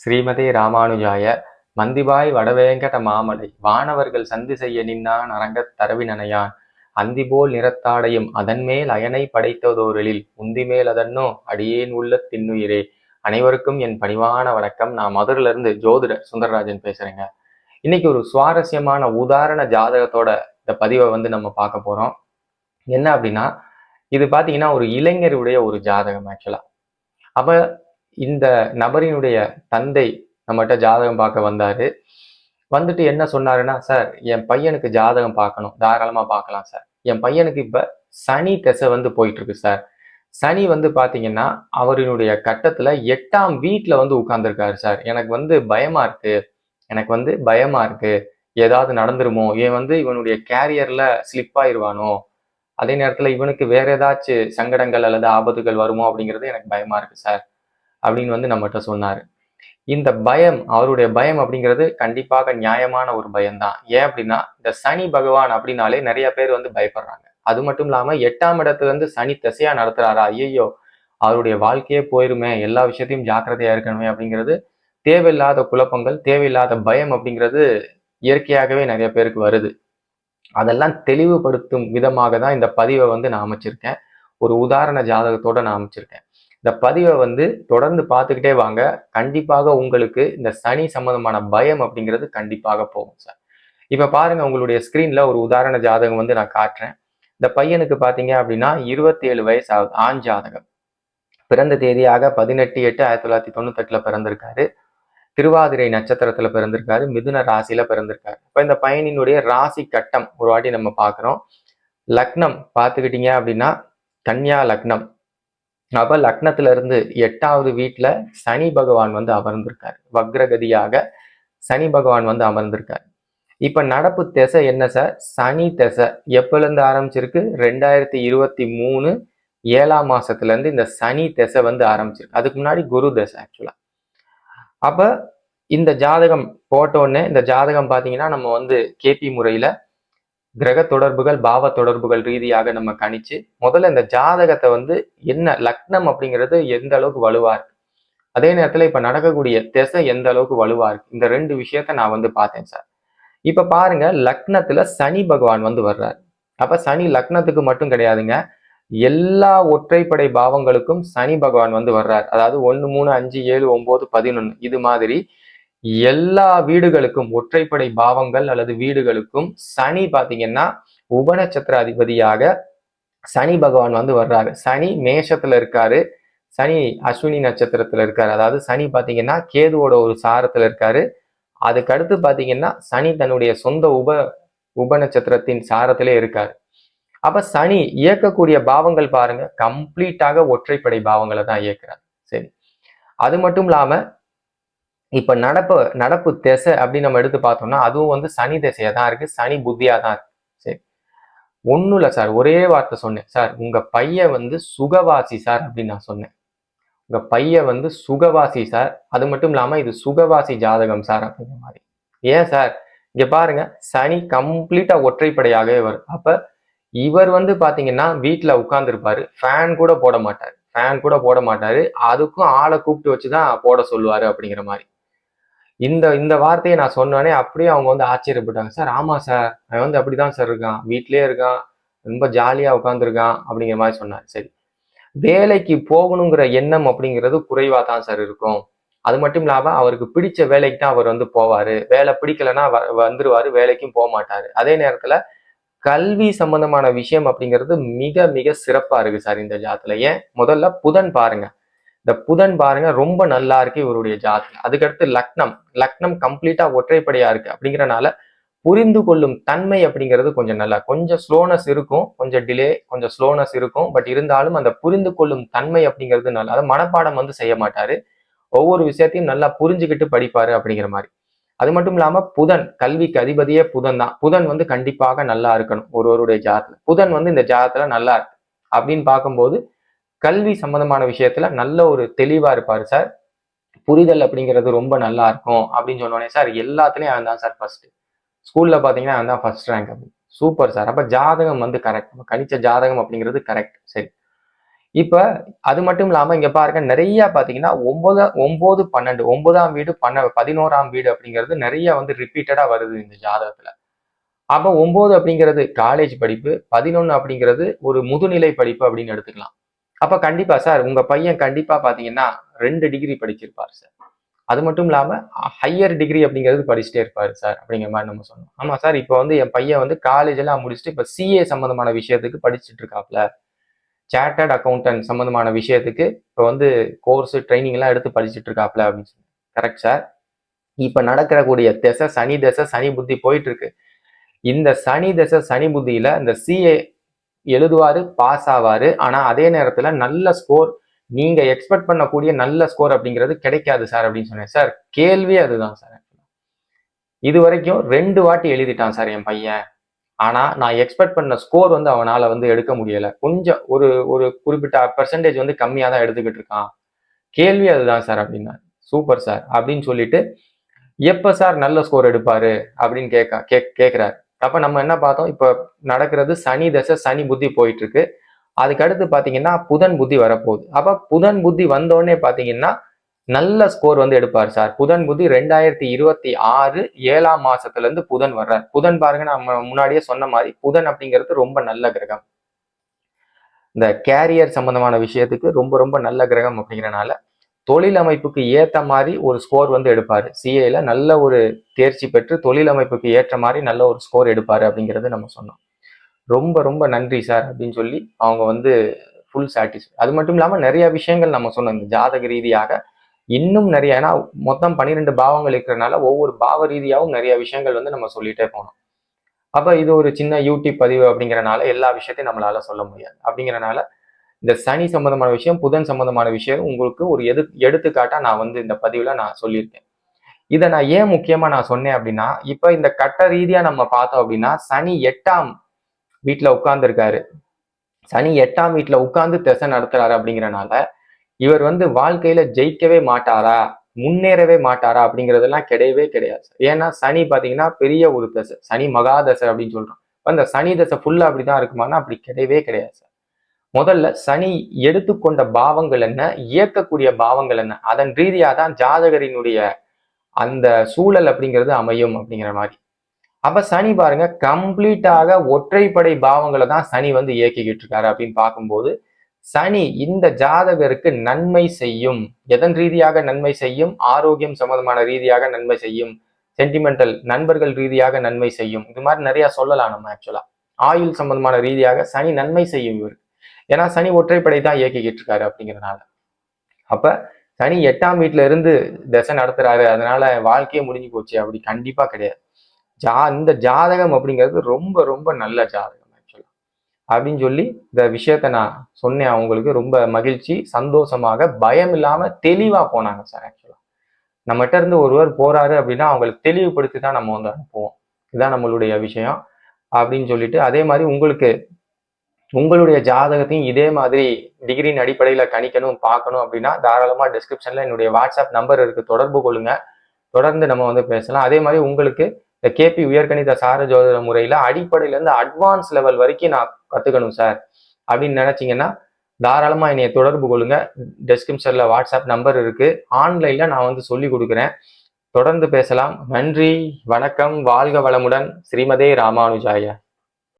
ஸ்ரீமதி ராமானுஜாய. மந்திபாய் வடவேங்கட மாமலை. வானவர்கள் சந்தி செய்ய நின்னான் அரங்கத் தரவினனையான். அந்திபோல் நிறத்தாடையும் அதன்மேல் அயனை படைத்ததோரெழில் உந்திமேல் அதன்னோ அடியேன் உள்ள தின்னுயிரே. அனைவருக்கும் என் பணிவான வணக்கம். நான் மதுரையில இருந்து ஜோதிடர் சுந்தரராஜன் பேசுறேங்க. இன்னைக்கு ஒரு சுவாரஸ்யமான உதாரண ஜாதகத்தோட இந்த பதிவை வந்து நம்ம பார்க்க போறோம். என்ன அப்படின்னா இது பாத்தீங்கன்னா ஒரு இளைஞருடைய ஒரு ஜாதகம் ஆக்சுவலா அப்ப இந்த நபரினுடைய தந்தை நம்மகிட்ட ஜாதகம் பார்க்க வந்தாரு. வந்துட்டு என்ன சொன்னாருன்னா சார் என் பையனுக்கு ஜாதகம் பார்க்கணும். தாராளமா பார்க்கலாம் சார். என் பையனுக்கு இப்ப சனி திசை வந்து போயிட்டு இருக்கு சார். சனி வந்து பாத்தீங்கன்னா அவரினுடைய கட்டத்துல எட்டாம் வீட்டுல வந்து உட்கார்ந்துருக்காரு சார். எனக்கு வந்து பயமா இருக்கு. எனக்கு வந்து பயமா இருக்கு. ஏதாவது நடந்துருமோ? இவன் வந்து இவனுடைய கேரியர்ல ஸ்லிப் ஆயிடுவானோ அதே நேரத்துல இவனுக்கு வேற ஏதாச்சும் சங்கடங்கள் அல்லது ஆபத்துகள் வருமோ அப்படிங்கிறது எனக்கு பயமா இருக்கு சார். அப்படின்னு வந்து நம்மகிட்ட சொன்னார். இந்த பயம் அவருடைய பயம் அப்படிங்கிறது கண்டிப்பாக நியாயமான ஒரு பயம்தான். ஏன் அப்படின்னா இந்த சனி பகவான் அப்படின்னாலே நிறைய பேர் வந்து பயப்படுறாங்க. அது மட்டும் இல்லாம எட்டாம் இடத்துல இருந்து சனி திசையா நடத்துறாரா? ஐயோ அவருடைய வாழ்க்கையே போயிருமே எல்லா விஷயத்தையும் ஜாக்கிரதையா இருக்கணுமே அப்படிங்கிறது தேவையில்லாத குழப்பங்கள் தேவையில்லாத பயம் அப்படிங்கிறது இயற்கையாகவே நிறைய பேருக்கு வருது. அதெல்லாம் தெளிவுபடுத்தும் விதமாக தான் இந்த பதிவை வந்து நான் அமைச்சிருக்கேன். ஒரு உதாரண ஜாதகத்தோட நான் அமைச்சிருக்கேன். இந்த பதிவை வந்து தொடர்ந்து பார்த்துக்கிட்டே வாங்க. கண்டிப்பாக உங்களுக்கு இந்த சனி சம்பந்தமான பயம் அப்படிங்கிறது கண்டிப்பாக போகும் சார். இப்ப பாருங்க உங்களுடைய ஸ்கிரீன்ல ஒரு உதாரண ஜாதகம் வந்து நான் காட்டுறேன். இந்த பையனுக்கு பாத்தீங்க அப்படின்னா இருபத்தேழு வயசு ஆகுது ஆண் ஜாதகம். பிறந்த தேதியாக பதினெட்டு எட்டு ஆயிரத்தி தொள்ளாயிரத்தி தொண்ணூத்தெட்டுல பிறந்திருக்காரு. திருவாதிரை நட்சத்திரத்துல பிறந்திருக்காரு மிதுன ராசியில் பிறந்திருக்காரு. இப்ப இந்த பையனினுடைய ராசி கட்டம் ஒரு வாட்டி நம்ம பார்க்குறோம். லக்னம் பார்த்துக்கிட்டீங்க அப்படின்னா கன்னியா லக்னம். அப்போ லக்னத்துல இருந்து எட்டாவது வீட்டுல சனி பகவான் வந்து அமர்ந்திருக்கார். வக்ரகதியாக சனி பகவான் வந்து அமர்ந்திருக்காரு. இப்ப நடப்பு திசை என்ன சார்? சனி திசை. எப்போலேருந்து ஆரம்பிச்சிருக்கு? ரெண்டாயிரத்தி இருபத்தி மூணு ஏழாம் மாசத்துல இருந்து இந்த சனி திசை வந்து ஆரம்பிச்சிருக்கு. அதுக்கு முன்னாடி குரு திசை ஆக்சுவலா அப்ப இந்த ஜாதகம் போட்டோடனே இந்த ஜாதகம் பாத்தீங்கன்னா நம்ம வந்து கேபி முறையில கிரக தொடர்புகள் பாவ தொடர்புகள் ரீதியாக நம்ம கணிச்சு முதல்ல இந்த ஜாதகத்தை வந்து என்ன லக்னம் அப்படிங்கிறது எந்த அளவுக்கு வலுவா இருக்கு? அதே நேரத்துல இப்ப நடக்கக்கூடிய திசை எந்த அளவுக்கு வலுவா இருக்கு? இந்த ரெண்டு விஷயத்த நான் வந்து பார்த்தேன் சார். இப்ப பாருங்க லக்னத்துல சனி பகவான் வந்து வர்றாரு. அப்ப சனி லக்னத்துக்கு மட்டும் கிடையாதுங்க. எல்லா ஒற்றைப்படை பாவங்களுக்கும் சனி பகவான் வந்து வர்றார். அதாவது ஒன்னு மூணு அஞ்சு ஏழு ஒன்பது பதினொன்று இது மாதிரி எல்லா வீடுகளுக்கும் ஒற்றைப்படை பாவங்கள் அல்லது வீடுகளுக்கும் சனி பாத்தீங்கன்னா உபநட்சத்திர அதிபதியாக சனி பகவான் வந்து வர்றாரு. சனி மேஷத்துல இருக்காரு. சனி அஸ்வினி நட்சத்திரத்துல இருக்காரு. அதாவது சனி பாத்தீங்கன்னா கேதுவோட ஒரு சாரத்துல இருக்காரு. அதுக்கடுத்து பார்த்தீங்கன்னா பாத்தீங்கன்னா சனி தன்னுடைய சொந்த உப உப நட்சத்திரத்தின் சாரத்திலே இருக்காரு. அப்ப சனி இயக்கக்கூடிய பாவங்கள் பாருங்க கம்ப்ளீட்டாக ஒற்றைப்படை பாவங்களை தான் இயக்குறாரு. சரி. அது மட்டும் இல்லாம இப்ப நடப்பு நடப்பு திசை அப்படின்னு நம்ம எடுத்து பார்த்தோம்னா அதுவும் வந்து சனி திசையா தான் இருக்கு சனி புத்தியா தான் இருக்கு. சரி. ஒன்றும் இல்லை சார் ஒரே வார்த்தை சொன்னேன். சார் உங்க பையன் வந்து சுகவாசி சார் அப்படின்னு நான் சொன்னேன். உங்க பையன் வந்து சுகவாசி சார் அது மட்டும் இல்லாம இது சுகவாசி ஜாதகம் சார் அப்படிங்கிற மாதிரி. ஏன் சார்? இங்க பாருங்க சனி கம்ப்ளீட்டா ஒற்றைப்படையாகவே வரும். அப்ப இவர் வந்து பாத்தீங்கன்னா வீட்டுல உட்கார்ந்துருப்பாரு ஃபேன் கூட போட மாட்டார். ஃபேன் கூட போட மாட்டாரு அதுக்கும் ஆளை கூப்பிட்டு வச்சுதான் போட சொல்லுவாரு அப்படிங்கிற மாதிரி. இந்த இந்த வார்த்தையை நான் சொன்னோடனே அப்படியே அவங்க வந்து ஆச்சரியப்பட்டாங்க. சார் ஆமாம் சார். அவன் வந்து அப்படிதான் சார் இருக்கான். வீட்லேயே இருக்கான். ரொம்ப ஜாலியாக உட்காந்துருக்கான் அப்படிங்கிற மாதிரி சொன்னார். சரி. வேலைக்கு போகணுங்கிற எண்ணம் அப்படிங்கிறது குறைவாக தான் சார் இருக்கும். அது மட்டும் இல்லாமல் அவருக்கு பிடிச்ச வேலைக்கு தான் அவர் வந்து போவார். வேலை பிடிக்கலன்னா வ- வேலைக்கும் போக மாட்டார். அதே நேரத்தில் கல்வி சம்பந்தமான விஷயம் அப்படிங்கிறது மிக மிக சிறப்பாக இருக்குது சார் இந்த ஜாத்தில் ஏன்? முதல்ல புதன் பாருங்கள் இந்த புதன் பாருங்க ரொம்ப நல்லா இருக்கு இவருடைய ஜாதகம். அதுக்கடுத்து லக்னம். லக்னம் கம்ப்ளீட்டா ஒற்றைப்படையா இருக்கு. அப்படிங்கிறனால புரிந்து கொள்ளும் தன்மை அப்படிங்கிறது கொஞ்சம் நல்லா கொஞ்சம் ஸ்லோனஸ் இருக்கும் கொஞ்சம் டிலே கொஞ்சம் ஸ்லோனஸ் இருக்கும். பட் இருந்தாலும் அந்த புரிந்து கொள்ளும் தன்மை அப்படிங்கிறது நல்லா அது மனப்பாடம் வந்து செய்ய மாட்டாரு. ஒவ்வொரு விஷயத்தையும் நல்லா புரிஞ்சுக்கிட்டு படிப்பாரு அப்படிங்கிற மாதிரி. அது மட்டும் இல்லாம புதன் கல்விக்கு அதிபதியே புதன் தான். புதன் வந்து கண்டிப்பாக நல்லா இருக்கணும் ஒருவருடைய ஜாதத்துல புதன் வந்து இந்த ஜாதத்துல நல்லா இருக்கு. அப்படின்னு பார்க்கும்போது கல்வி சம்பந்தமான விஷயத்துல நல்ல ஒரு தெளிவா இருப்பாரு சார் புரிதல் அப்படிங்கிறது ரொம்ப நல்லா இருக்கும் அப்படின்னு சொன்னோடனே சார் எல்லாத்துலயும் அவன் தான் சார் ஃபர்ஸ்ட் ஸ்கூல்ல பாத்தீங்கன்னா அவன் தான் ஃபர்ஸ்ட் ரேங்க் அப்படி சூப்பர் சார். அப்ப ஜாதகம் வந்து கரெக்ட் கணிச்ச ஜாதகம் அப்படிங்கிறது கரெக்ட் சரி. இப்ப அது மட்டும் இல்லாம இங்க பாருங்க நிறைய பாத்தீங்கன்னா ஒன்பது ஒன்பது பன்னெண்டு ஒன்பதாம் வீடு பன்ன பதினோராம் வீடு அப்படிங்கிறது நிறைய வந்து ரிப்பீட்டடா வருது இந்த ஜாதகத்துல. அப்ப ஒன்பது அப்படிங்கிறது காலேஜ் படிப்பு பதினொன்னு அப்படிங்கிறது ஒரு முதுநிலை படிப்பு அப்படின்னு எடுத்துக்கலாம். அப்ப கண்டிப்பா சார் உங்க பையன் கண்டிப்பா பாத்தீங்கன்னா ரெண்டு டிகிரி படிச்சிருப்பார் சார். அது மட்டும் இல்லாம ஹையர் டிகிரி அப்படிங்கிறது படிச்சுட்டே இருப்பாரு சார் அப்படிங்கிற மாதிரி நம்ம சொன்னோம். ஆமா சார் இப்போ வந்து என் பையன் வந்து காலேஜ் எல்லாம் முடிச்சுட்டு இப்ப சிஏ சம்பந்தமான விஷயத்துக்கு படிச்சுட்டு இருக்காப்ல. சார்ட்டர்ட் அக்கௌண்டன்ட் சம்பந்தமான விஷயத்துக்கு இப்போ வந்து கோர்ஸ் ட்ரைனிங் எல்லாம் எடுத்து படிச்சுட்டு இருக்காப்ல அப்படின்னு சொல்லி கரெக்ட் சார். இப்ப நடக்கிறக்கூடிய திசை சனி தசை சனி புத்தி போயிட்டு இருக்கு. இந்த சனி தசை சனி புத்தியில இந்த சிஏ எழுதுவாரு பாஸ் ஆவார். ஆனால் அதே நேரத்தில் நல்ல ஸ்கோர் நீங்கள் எக்ஸ்பெக்ட் பண்ணக்கூடிய நல்ல ஸ்கோர் அப்படிங்கிறது கிடைக்காது சார் அப்படின்னு சொன்னேன். சார் கேள்வி அதுதான் சார் இது வரைக்கும் ரெண்டு வாட்டி எழுதிட்டான் சார் என் பையன். ஆனால் நான் எக்ஸ்பெக்ட் பண்ண ஸ்கோர் வந்து அவனால் வந்து எடுக்க முடியலை. கொஞ்சம் ஒரு ஒரு குறிப்பிட்ட பர்சன்டேஜ் வந்து கம்மியாக தான் எடுத்துக்கிட்டு இருக்கான். கேள்வி அதுதான் சார் அப்படின்னா சூப்பர் சார் அப்படின்னு சொல்லிட்டு எப்போ சார் நல்ல ஸ்கோர் எடுப்பார் அப்படின்னு கேட்க கே கேட்குறாரு அப்ப நம்ம என்ன பார்த்தோம்? இப்ப நடக்கிறது சனி தசை சனி புத்தி போயிட்டு இருக்கு அதுக்கு அடுத்து பாத்தீங்கன்னா புதன் புத்தி வரப்போகுது. அப்ப புதன் புத்தி வந்தோடனே பாத்தீங்கன்னா நல்ல ஸ்கோர் வந்து எடுப்பார் சார். புதன் புத்தி ரெண்டாயிரத்தி இருபத்தி ஆறு ஏழாம் மாசத்துல இருந்து புதன் வர்றார். புதன் பாருங்க நம்ம முன்னாடியே சொன்ன மாதிரி புதன் அப்படிங்கிறது ரொம்ப நல்ல கிரகம். இந்த கேரியர் சம்பந்தமான விஷயத்துக்கு ரொம்ப ரொம்ப நல்ல கிரகம் அப்படிங்கிறனால தொழில் அமைப்புக்கு ஏற்ற மாதிரி ஒரு ஸ்கோர் வந்து எடுப்பார். சிஏல நல்ல ஒரு தேர்ச்சி பெற்று தொழில் அமைப்புக்கு ஏற்ற மாதிரி நல்ல ஒரு ஸ்கோர் எடுப்பார் அப்படிங்கிறது நம்ம சொன்னோம். ரொம்ப ரொம்ப நன்றி சார் அப்படின்னு சொல்லி அவங்க வந்து ஃபுல் சாட்டிஸ்ஃபை அது மட்டும் இல்லாமல் நிறைய விஷயங்கள் நம்ம சொன்னோம். இந்த ஜாதக ரீதியாக இன்னும் நிறைய ஏன்னா மொத்தம் பன்னிரெண்டு பாவங்கள் இருக்கிறனால ஒவ்வொரு பாவ ரீதியாகவும் நிறைய விஷயங்கள் வந்து நம்ம சொல்லிட்டே போனோம். அப்போ இது ஒரு சின்ன யூடியூப் பதிவு அப்படிங்கிறனால எல்லா விஷயத்தையும் நம்மளால சொல்ல முடியாது. அப்படிங்கிறனால இந்த சனி சம்பந்தமான விஷயம் புதன் சம்பந்தமான விஷயம் உங்களுக்கு ஒரு எது எடுத்துக்காட்டா நான் வந்து இந்த பதிவுல நான் சொல்லியிருக்கேன். இதை நான் ஏன் முக்கியமா நான் சொன்னேன் அப்படின்னா இப்ப இந்த கட்ட ரீதியா நம்ம பார்த்தோம் அப்படின்னா சனி எட்டாம் வீட்டுல உட்கார்ந்துருக்காரு. சனி எட்டாம் வீட்டுல உட்கார்ந்து திசை நடத்துறாரு அப்படிங்கிறனால இவர் வந்து வாழ்க்கையில ஜெயிக்கவே மாட்டாரா முன்னேறவே மாட்டாரா அப்படிங்கிறதெல்லாம் கிடையவே கிடையாது. ஏன்னா சனி பாத்தீங்கன்னா பெரிய ஒரு தசை சனி மகாதசை அப்படின்னு சொல்றோம். அந்த சனி தசை ஃபுல்லா அப்படிதான் இருக்குமானா அப்படி கிடையவே கிடையாது சார். முதல்ல சனி எடுத்துக்கொண்ட பாவங்கள் என்ன? இயக்கக்கூடிய பாவங்கள் என்ன? அதன் ரீதியாக தான் ஜாதகரினுடைய அந்த சூழல் அப்படிங்கிறது அமையும் அப்படிங்கிற மாதிரி. அப்ப சனி பாருங்க கம்ப்ளீட்டாக ஒற்றைப்படை பாவங்களை தான் சனி வந்து இயக்கிக்கிட்டு இருக்காரு அப்படின்னு பார்க்கும்போது சனி இந்த ஜாதகருக்கு நன்மை செய்யும். எதன் ரீதியாக நன்மை செய்யும்? ஆரோக்கியம் சம்பந்தமான ரீதியாக நன்மை செய்யும். சென்டிமெண்டல் நண்பர்கள் ரீதியாக நன்மை செய்யும். இது மாதிரி நிறைய சொல்லலாம் நம்ம ஆக்சுவலா ஆயுள் சம்பந்தமான ரீதியாக சனி நன்மை செய்யும் இவர் ஏன்னா சனி ஒற்றைப்படை தான் இயக்கிக்கிட்டு இருக்காரு அப்படிங்கிறனால அப்ப சனி எட்டாம் வீட்டுல இருந்து தசை நடத்துறாரு. அதனால வாழ்க்கையே முடிஞ்சு போச்சு. அப்படி கண்டிப்பா கிடையாது. ஜா இந்த ஜாதகம் அப்படிங்கிறது ரொம்ப ரொம்ப நல்ல ஜாதகம் ஆக்சுவலா அப்படின்னு சொல்லி இந்த விஷயத்த நான் சொன்னேன். அவங்களுக்கு ரொம்ப மகிழ்ச்சி சந்தோஷமாக பயம் இல்லாம தெளிவா போனாங்க சார் ஆக்சுவலா நம்மகிட்ட இருந்து ஒருவர் போறாரு அப்படின்னா அவங்களுக்கு தெளிவுபடுத்தி தான் நம்ம வந்து அனுப்புவோம். இதுதான் நம்மளுடைய விஷயம். அப்படின்னு சொல்லிட்டு அதே மாதிரி உங்களுக்கு உங்களுடைய ஜாதகத்தையும் இதே மாதிரி டிகிரியின் அடிப்படையில் கணிக்கணும் பார்க்கணும் அப்படின்னா தாராளமாக டிஸ்கிரிப்ஷனில் என்னுடைய வாட்ஸ்அப் நம்பர் இருக்கு. தொடர்பு கொள்ளுங்க. தொடர்ந்து நம்ம வந்து பேசலாம். அதே மாதிரி உங்களுக்கு இந்த கேபி உயர்கணித சார ஜோதிட முறையில் அடிப்படையிலேருந்து அட்வான்ஸ் லெவல் வரைக்கும் நான் கற்றுக்கணும் சார் அப்படின்னு நினச்சிங்கன்னா தாராளமாக என்னைய தொடர்பு கொள்ளுங்க. டெஸ்கிரிப்ஷனில் வாட்ஸ்அப் நம்பர் இருக்குது ஆன்லைனில் நான் வந்து சொல்லி கொடுக்குறேன். தொடர்ந்து பேசலாம். நன்றி வணக்கம் வாழ்க வளமுடன். ஸ்ரீமதே ராமானுஜாய.